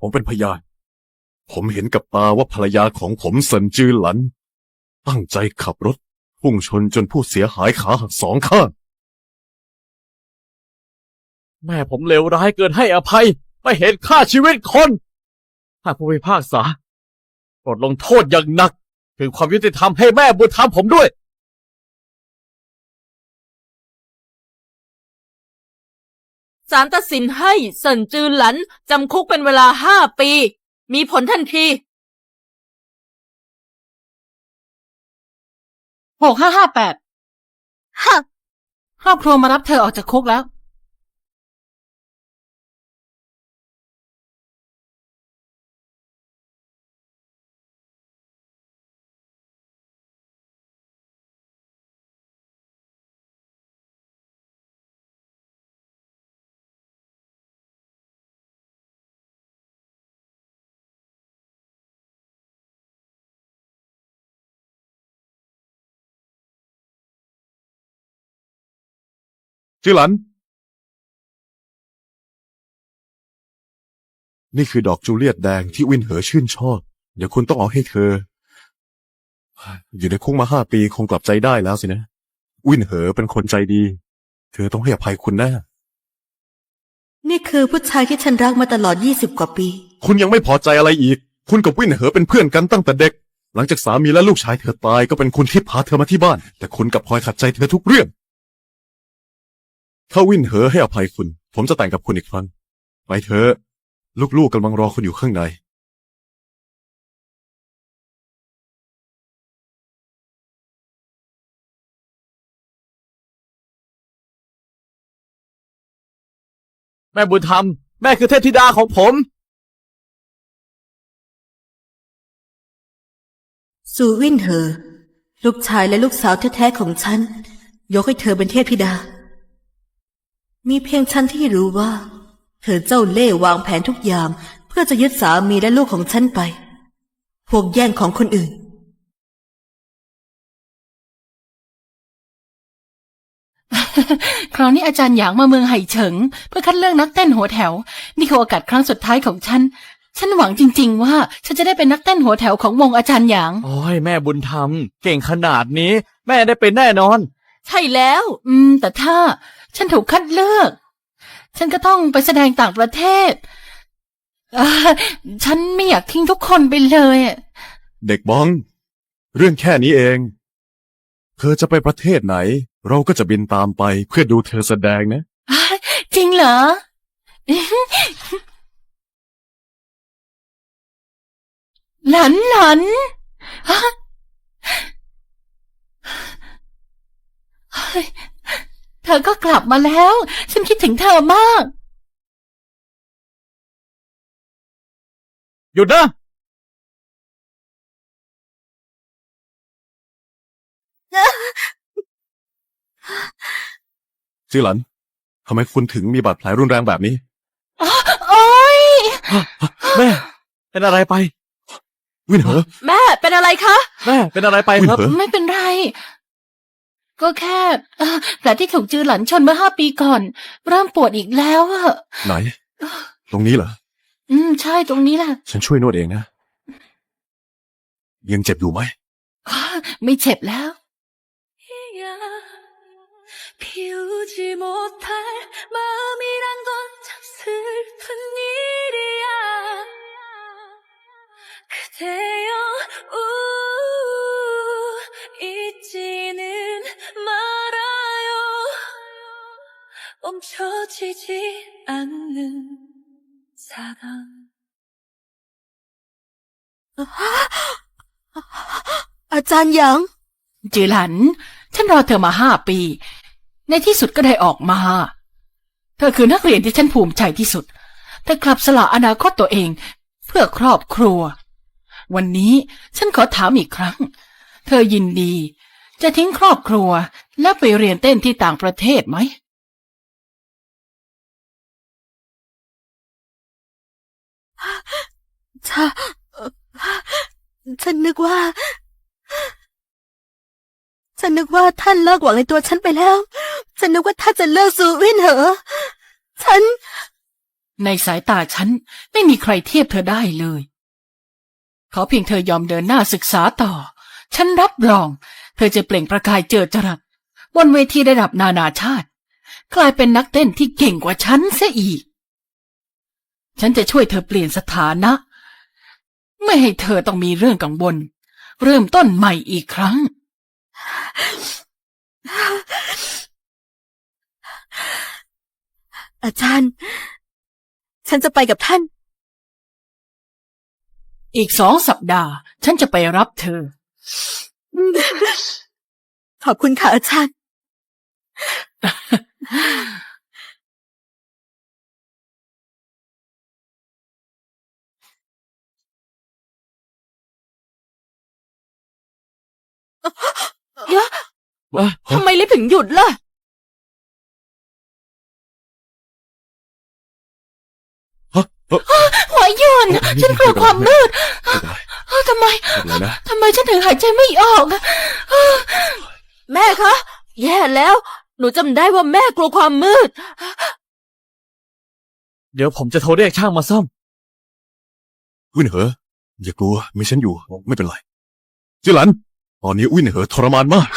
ผมเป็นพยาน ผมเห็นกับตาว่าภรรยาของผมเซินจือหลัน ตั้งใจขับรถพุ่งชนจนผู้เสียหายขาหักสองข้าง แม่ผมเลวร้ายเกินให้อภัย ไม่เห็นค่าชีวิตคนถ้าผู้พิพากษาโปรดลงโทษอย่างหนัก ถึงความยุติธรรมให้แม่บุญธรรมผมด้วย ศาลตัดสินให้เซินจือหลันจำคุกเป็นเวลาห้าปี มีผลทันทีหกห้าห้าแปดฮะครอบครัวมารับเธอออกจากคุกแล้ว จือหลัน นี่คือดอกจูเลียตแดงที่วินเหอชื่นชอบ เดี๋ยวคุณต้องเอาให้เธอ อยู่ในคุกมาห้าปีคงกลับใจได้แล้วสินะ วินเหอเป็นคนใจดี เธอต้องให้อภัยคุณแน่ นี่คือผู้ชายที่ฉันรักมาตลอดยี่สิบกว่าปี คุณยังไม่พอใจอะไรอีก คุณกับวินเหอเป็นเพื่อนกันตั้งแต่เด็ก หลังจากสามีและลูกชายเธอตายก็เป็นคุณที่พาเธอมาที่บ้าน แต่คุณกลับคอยขัดใจเธอทุกเรื่อง ถ้าวินเหอให้อภัยคุณ ผมจะแต่งกับคุณอีกครั้ง ไปเถอะ ลูกๆกำลังรอคุณอยู่ข้างใน แม่บุญธรรม แม่คือเทพธิดาของผมสูวินเหอลูกชายและลูกสาวแท้ๆของฉัน ยกให้เธอเป็นเทพธิดา มีเพียงฉันที่รู้ว่า เธอเจ้าเล่ห์วางแผนทุกอย่างเพื่อจะยึดสามีและลูกของฉันไป พวกแย่งของคนอื่น คราวนี้อาจารย์หยางมาเมืองไห่เฉิง เพื่อคัดเลือกนักเต้นหัวแถว นี่คือโอกาสครั้งสุดท้ายของฉัน ฉันหวังจริง ๆ ว่า ฉันจะได้เป็นนักเต้นหัวแถวของวงอาจารย์หยาง โอ้ยแม่บุญธรรม เก่งขนาดนี้ แม่ได้เป็นแน่นอน ใช่แล้ว อืม แต่ถ้า ฉันถูกคัดเลือก ฉันก็ต้องไปแสดงต่างประเทศอ่าฉันไม่อยากทิ้งทุกคนไปเลยอะเด็กบ้อง เรื่องแค่นี้เอง เธอจะไปประเทศไหน เราก็จะบินตามไปเพื่อดูเธอแสดงนะอ่าจริงเหรอ หลันหลันฮะ เฮ้ยเธอก็กลับมาแล้ว ฉันคิดถึงเธอมาก หยุดนะจือหลัน ทำไมคุณถึงมีบาดแผลรุนแรงแบบนี้ โอ๊ย แม่ เป็นอะไรไป วินเหอแม่เป็นอะไรคะ แม่ เป็นอะไรไปวินครับ เหอ ไม่เป็นไร ก็แค่เอ่อแผลที่ถูกจือหลันชนเมื่อห้าปีก่อน เริ่มปวดอีกแล้วอะ ไหน ตรงนี้เหรอ อืม ใช่ตรงนี้แหละ ฉันช่วยนวดเองนะ ยังเจ็บอยู่ไหม อ้าไม่เจ็บแล้ว 피우지 못할 마음이란 건 춰지지 않는 사랑 อาจารย์หยาง จือหลัน ฉันรอเธอมาห้าปี ในที่สุดก็ได้ออกมา เธอคือนักเรียนที่ฉันภูมิใจที่สุด เธอกลับสละอนาคตตัวเอง เพื่อครอบครัว วันนี้ฉันขอถามอีกครั้ง เธอยินดี จะทิ้งครอบครัว และไปเรียนเต้นที่ต่างประเทศไหม ฉันฉันนึกว่า ฉันนึกว่าท่านเลิกหวังในตัวฉันไปแล้ว ฉันนึกว่าท่านจะเลิกสูวินเหรอ ฉัน ในสายตาฉันไม่มีใครเทียบเธอได้เลย ขอเพียงเธอยอมเดินหน้าศึกษาต่อ ฉันรับรอง เธอจะเปล่งประกายเจิดจรัสบนเวทีระดับนานาชาติ กลายเป็นนักเต้นที่เก่งกว่าฉันเสียอีก ฉันจะช่วยเธอเปลี่ยนสถานะ ไม่ให้เธอต้องมีเรื่องกังวล เริ่มต้นใหม่อีกครั้ง อาจารย์ ฉันจะไปกับท่าน อีกสองสัปดาห์ ฉันจะไปรับเธอ ขอบคุณค่ะอาจารย์ เดี๋ยวทำไมลิฟต์ถึงหยุดล่ะ หัวหย่อนฉันกลัวความมืดไม่เป็นไรเอ้าทำไมไม่เป็นไรนะ ทำไมฉันถึงหายใจไม่ออกอะแม่คะ แย่แล้ว หนูจำได้ว่าแม่กลัวความมืด เดี๋ยวผมจะโทรเรียกช่างมาซ่อม วินเหออย่ากลัวมีฉันอยู่ ไม่เป็นไรจิหลัน ตอนนี้อุ้ยเหอทรมานมาก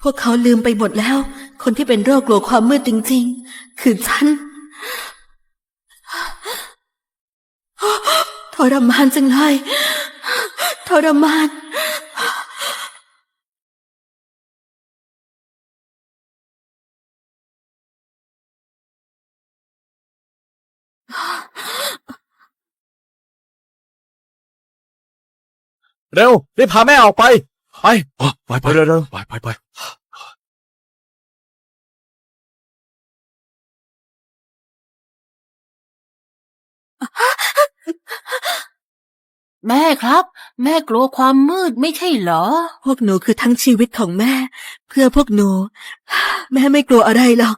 พวกเขาลืมไปหมดแล้ว คนที่เป็นโรคกลัวความมืดจริง ๆ คือฉัน ทรมานจังเลยทรมาน เร็วรีบพาแม่ออกไป ไปอ๋อไปไปเร็วเร็วไปไปไปแม่ครับ แม่กลัวความมืดไม่ใช่เหรอ พวกหนูคือทั้งชีวิตของแม่ เพื่อพวกหนู แม่ไม่กลัวอะไรหรอก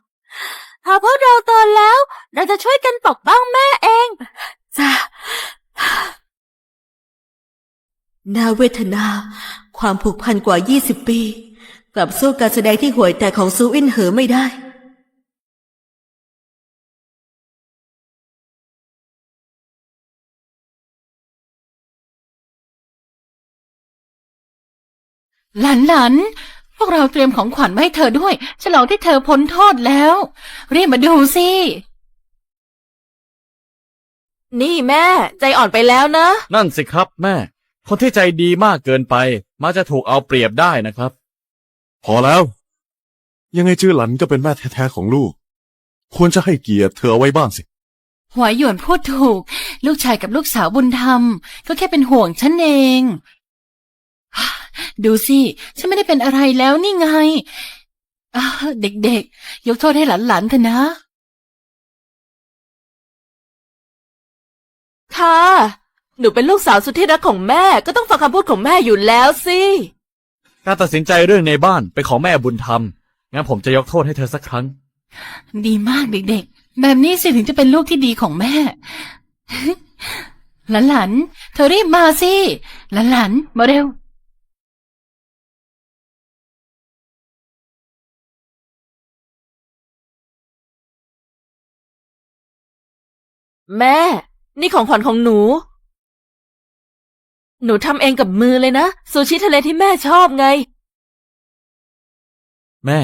พอพวกเราโตแล้ว เราจะช่วยกันปกป้องแม่เอง จ้า น่าเวทนา ความผูกพันกว่า 20 ปี กลับสู้การแสดงที่ห่วยแตกของซูอินเหอไม่ได้ หลานหลานๆพวกเราเตรียมของขวัญมาให้เธอด้วย ฉลองที่เธอพ้นโทษแล้ว รีบมาดูสิ นี่แม่ ใจอ่อนไปแล้วนะ นั่นสิครับแม่ คนที่ใจดีมากเกินไป มักจะถูกเอาเปรียบได้นะครับ พอแล้ว ยังไงจือหลันก็เป็นแม่แท้ๆของลูก ควรจะให้เกียรติเธอเอาไว้บ้างสิ หัวหยวนพูดถูก ลูกชายกับลูกสาวบุญธรรม ก็แค่เป็นห่วงฉันเอง ดูสิ ฉันไม่ได้เป็นอะไรแล้วนี่ไงอ้าวเด็กๆ ยกโทษให้หลานๆเถอะนะค่ะ หนูเป็นลูกสาวสุดที่รักของแม่ก็ต้องฟังคำพูดของแม่อยู่แล้วสิ การตัดสินใจเรื่องในบ้านเป็นของแม่บุญธรรม งั้นผมจะยกโทษให้เธอสักครั้ง ดีมากเด็กๆ แบบนี้สิถึงจะเป็นลูกที่ดีของแม่ หลานๆเธอรีบมาสิ หลานๆมาเร็ว แม่ นี่ของขวัญของหนู หนูทำเองกับมือเลยนะ ซูชิทะเลที่แม่ชอบไง แม่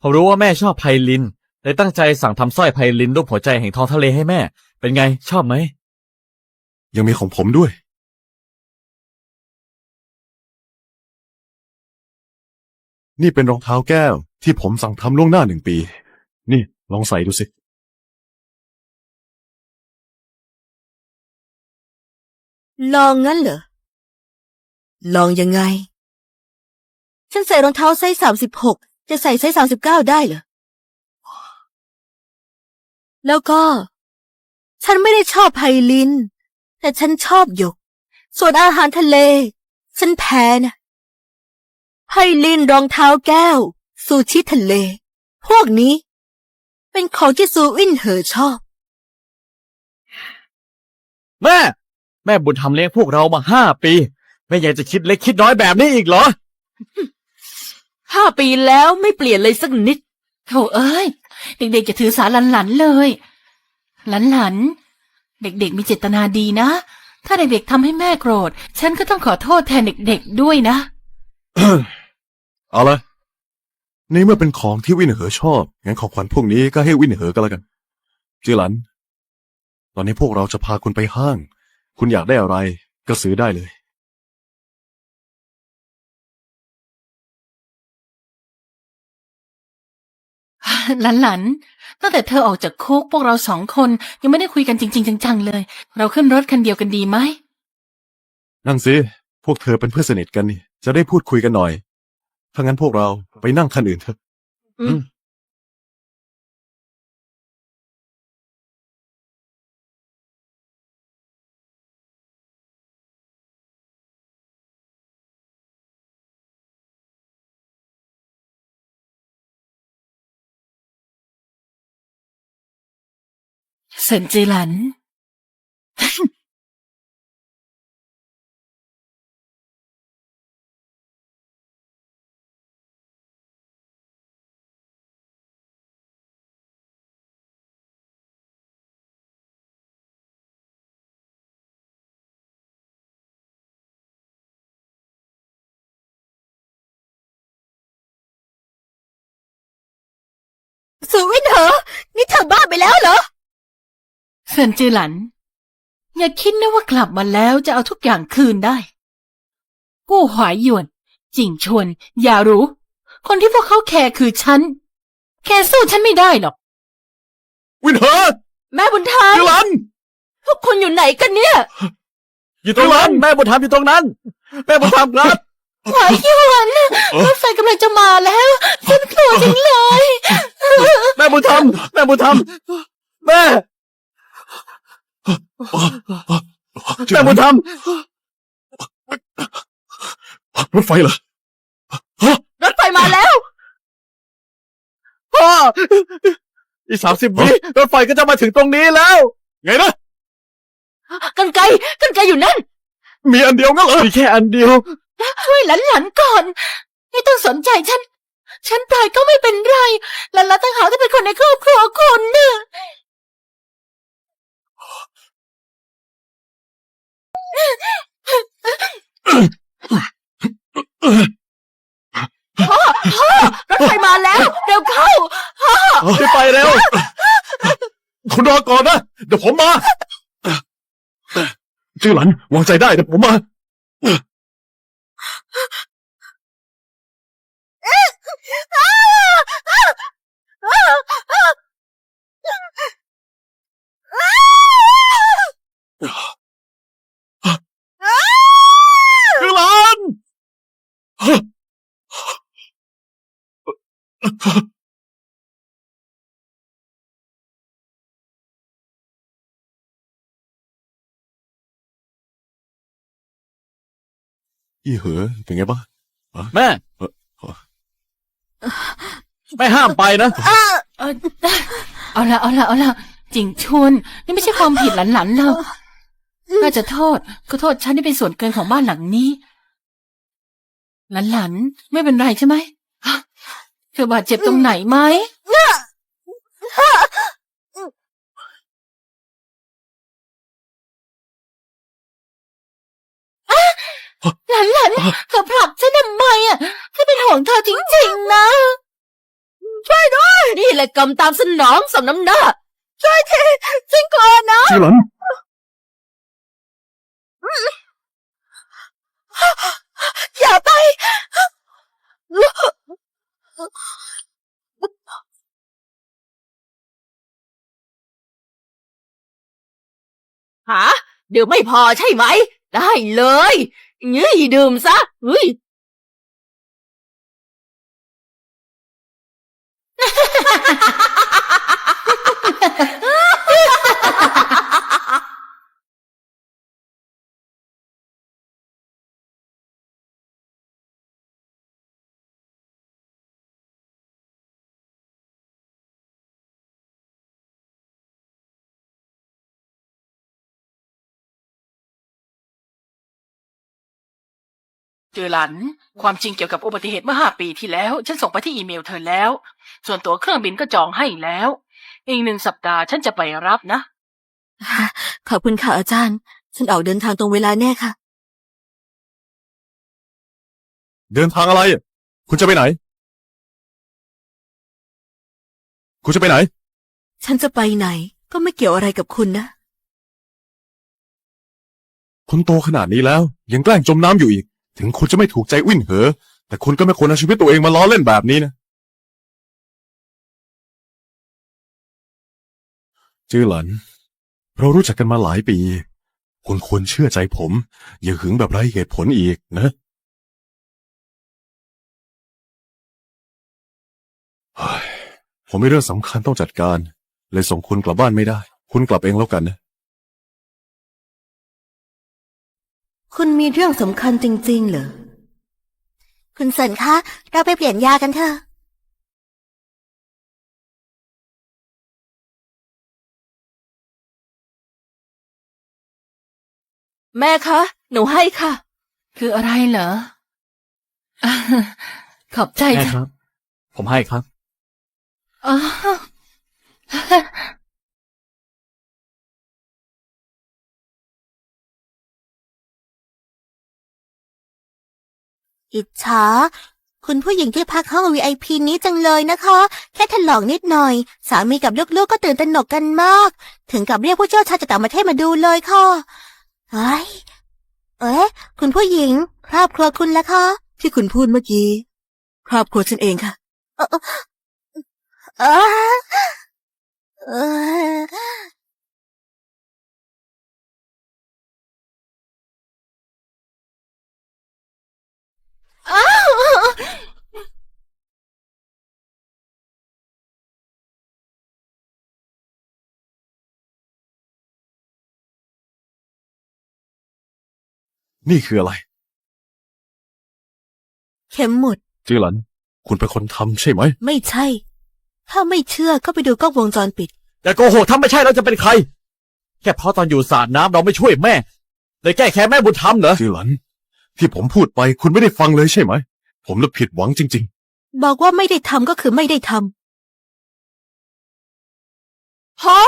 ผมรู้ว่าแม่ชอบไพลินเลยตั้งใจสั่งทำสร้อยไพลินรูปหัวใจแห่งท้องทะเลให้แม่ เป็นไงชอบไหม ยังมีของผมด้วย นี่เป็นรองเท้าแก้ว ที่ผมสั่งทำล่วงหน้าหนึ่งปี นี่ลองใส่ดูสิ ลองงั้นเหรอ ลองยังไง ฉันใส่รองเท้าไซส์สามสิบหกจะใส่ไซส์สามสิบเก้าได้เหรอ แล้วก็ ฉันไม่ได้ชอบไพลิน แต่ฉันชอบหยก ส่วนอาหารทะเล ฉันแพ้นะไพลินรองเท้าแก้ว ซูชิทะเล พวกนี้ เป็นของที่ซูอินเหอชอบ แม่ แม่บุญธรรมเลี้ยงพวกเรามาห้าปี แม่ยังจะคิดเล็กคิดน้อยแบบนี้อีกเหรอ ห้าปีแล้วไม่เปลี่ยนเลยสักนิดโถเอ้ย เด็กๆจะถือสาหลันๆเลย หลันๆ เด็กๆมีเจตนาดีนะ ถ้าเด็กๆทำให้แม่โกรธ ฉันก็ต้องขอโทษแทนเด็กๆด้วยนะ เอาละในเมื่อเป็นของที่วินเหอชอบ งั้นของขวัญพวกนี้ก็ให้วินเหอก็แล้วกัน จือหลัน ตอนนี้พวกเราจะพาคุณไปห้าง คุณอยากได้อะไร ก็ซื้อได้เลย หลันๆตั้งแต่เธอออกจากคุกพวกเราสองคนยังไม่ได้คุยกันจริง ๆ จังๆเลย เราขึ้นรถคันเดียวกันดีไหมนั่นสิพวกเธอเป็นเพื่อนสนิทกันนี่จะได้พูดคุยกันหน่อยถ้างั้นพวกเราไปนั่งคันอื่นเถอะ อืม เซินจือหลัน สวินเหรอ นี่เธอบ้าไปแล้วเหรอ เซินจือหลัน อย่าคิดนะว่ากลับมาแล้วจะเอาทุกอย่างคืนได้ กู้หวายหยวนจิงชวน อย่ารู้ คนที่พวกเขาแคร์คือฉัน แคร์สู้ฉันไม่ได้หรอก วินเหอแม่บุญธรรมจือหลันพวกคุณอยู่ไหนกันเนี่ยอยู่ตรงนั้น แม่บุญธรรมอยู่ตรงนั้น แม่บุญธรรมครับหวายหยวนรถไฟกำลังจะมาแล้วฉันกลัวจังเลย แม่บุญธรรมแม่บุญธรรมแม่จือ แม่หบุลัญนธรรมรถไฟเหรอรถไฟมาแล้วพ่ออีกสามสิบวิรถไฟก็จะมาถึงตรงนี้แล้ว ไงนะกันไกลกันไกลอยู่นั่น มีอันเดียวงั้นเหรอมีแค่อันเดียว ช่วยหลานๆก่อน ไม่ต้องสนใจฉัน ฉันตายก็ไม่เป็นไรหลานๆต่างหากที่เป็นคนในครอบครัวคุณน่ะ รถไฟมาแล้ว เร็วเข้า พี่ไป เร็ว คุณรอก่อนนะ เดี๋ยวผมมา จือหลันวางใจได้เดี๋ยวผมมา จือหลัน อีเหอเป็นไงบ้างแม่ไม่ห้ามไปนะ เออเอาละเอาละเอาละจริงชวนนี่ไม่ใช่ความผิดหลานๆเราน่าจะโทษก็โทษฉันที่เป็นส่วนเกินของบ้านหลังนี้ หลานๆไม่เป็นไรใช่ไหมเธอบาดเจ็บตรงไหนไหม หลานๆเธอผลักฉันทำไมอะฉันเป็นห่วงเธอจริงๆนะนี่แหละกรรมตามสนองสำน้ำหน้า ช่วยทีฉันกลัวนะจือหลัน อย่าไป หาเดี๋ยวไม่พอใช่ไหม ได้เลย nhớ gì đường xa, ui. จอหลัน ความจริงเกี่ยวกับอุบัติเหตุเมื่อห้าปีที่แล้ว ฉันส่งไปที่อีเมลเธอแล้ว ส่วนตั๋วเครื่องบินก็จองให้แล้ว อีกหนึ่งสัปดาห์ฉันจะไปรับนะ ขอบคุณค่ะอาจารย์ ฉันออกเดินทางตรงเวลาแน่ค่ะ เดินทางอะไรอะคุณจะไปไหน คุณจะไปไหน ฉันจะไปไหน ก็ไม่เกี่ยวอะไรกับคุณนะ คุณโตขนาดนี้แล้ว ยังแกล้งจมน้ำอยู่อีก ถึงคุณจะไม่ถูกใจวิ่นเหอ แต่คุณก็ไม่ควรเอาชีวิตตัวเองมาล้อเล่นแบบนี้นะ จื้อหลัน เรารู้จักกันมาหลายปี คุณควรเชื่อใจผม อย่าหึงแบบไร้เหตุผลอีกนะ ผมมีเรื่องสำคัญต้องจัดการ เลยส่งคุณกลับบ้านไม่ได้ คุณกลับเองแล้วกันนะ คุณมีเรื่องสำคัญจริง ๆ เหรอ คุณเซินคะ เราไปเปลี่ยนยากันเถอะ แม่คะ หนูให้ค่ะ คืออะไรเหรออ่าขอบใจแม่จ้ะครับ ผมให้ครับ อ๋อ อิจฉาคุณผู้หญิงที่พักห้อง VIP นี้จังเลยนะคะ แค่ถลอกนิดหน่อย สามีกับลูกๆก็ตื่นตระหนกกันมาก ถึงกับเรียกผู้เชี่ยวชาญจากต่างประเทศมาดูเลยค่ะเอ้ยเอ๊ะ คุณผู้หญิง ครอบครัวคุณละคะ ที่คุณพูดเมื่อกี้ ครอบครัวฉันเองค่ะเออเออ เออนี่คืออะไร เข็มหมุด จื้อหลัน คุณเป็นคนทำใช่ไหม ไม่ใช่ ถ้าไม่เชื่อก็ไปดูกล้องวงจรปิด อย่าโกหกถ้าไม่ใช่เราจะเป็นใคร แค่เพราะตอนอยู่สระน้ำเราไม่ช่วยแม่เลยแก้แค้นแม่บุญธรรมเหรอ จื้อหลัน ที่ผมพูดไปคุณไม่ได้ฟังเลยใช่ไหม ผมน่ะผิดหวังจริง บอกว่าไม่ได้ทำก็คือไม่ได้ทำพ่อ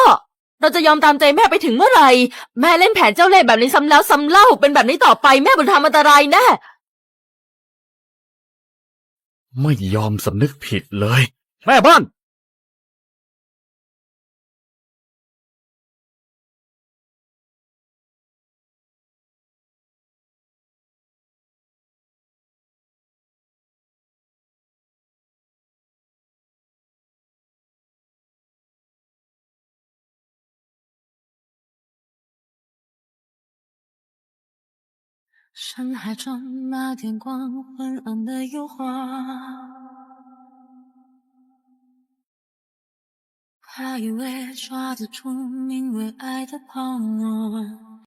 เราจะยอมตามใจแม่ไปถึงเมื่อไหร่ แม่เล่นแผนเจ้าเล่ห์แบบนี้ซ้ำแล้วซ้ำเล่า เป็นแบบนี้ต่อไปแม่บุญธรรมอันตรายแน่ ไม่ยอมสำนึกผิดเลย แม่บ้าน 深海中那点光，昏暗的诱惑，还以为抓得住名为爱的泡沫，